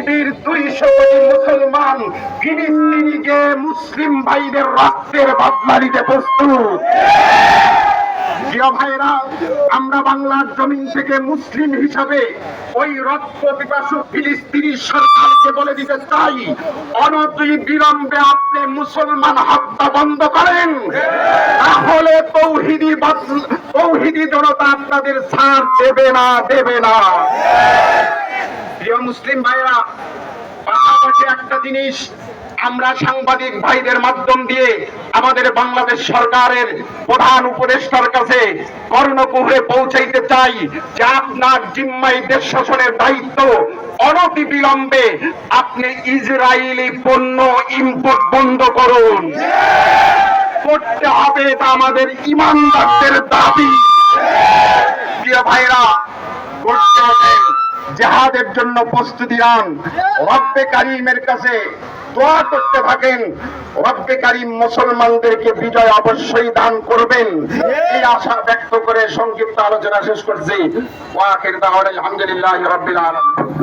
পৃথিবীর দুইশো মুসলমান ফিলিস্তিনি যে মুসলিম ভাইদের রক্তের বদলা দিতে প্রস্তুত। আমরা বাংলার জমিন থেকে মুসলিম হিসাবে ওই রক্ত পিপাসু ফিলিস্তিনি সরকারকে বলে দিতে চাই, অনতি বিলম্বে আপনি মুসলমান হত্যা বন্ধ করেন। তাহলে তৌহিদি তৌহিদি জনতা আপনাদের ছাড় দেবে না দেবে না। মুসলিম ভাইরা পাশাপাশি একটা জিনিস আমরা সাংবাদিক ভাইদের মাধ্যম দিয়ে আমাদের বাংলাদেশ সরকারের প্রধান উপদেষ্টার কাছে কর্ণকুহরে পৌঁছাইতে চাই যে আপনার জিম্মাই দেশ শাসনের দায়িত্ব অনতি বিলম্বে আপনি ইসরায়েলি পণ্য ইম্পোর্ট বন্ধ করুন। করতে হবে এটা আমাদের ইমানদারদের দাবি। প্রিয় ভাইরা করতে হবে। জেহাদের জন্য প্রস্তুতি নেন রব্বে কারিমের কাছে দোয়া করতে থাকেন। রব্বে কারিম মুসলমানদেরকে বিজয় অবশ্যই দান করবেন। এই আশা ব্যক্ত করে সংক্ষিপ্ত আলোচনা শেষ করছি। ওয়াকির দাওয়ার আলহামদুলিল্লাহ রব্বিল আলামিন।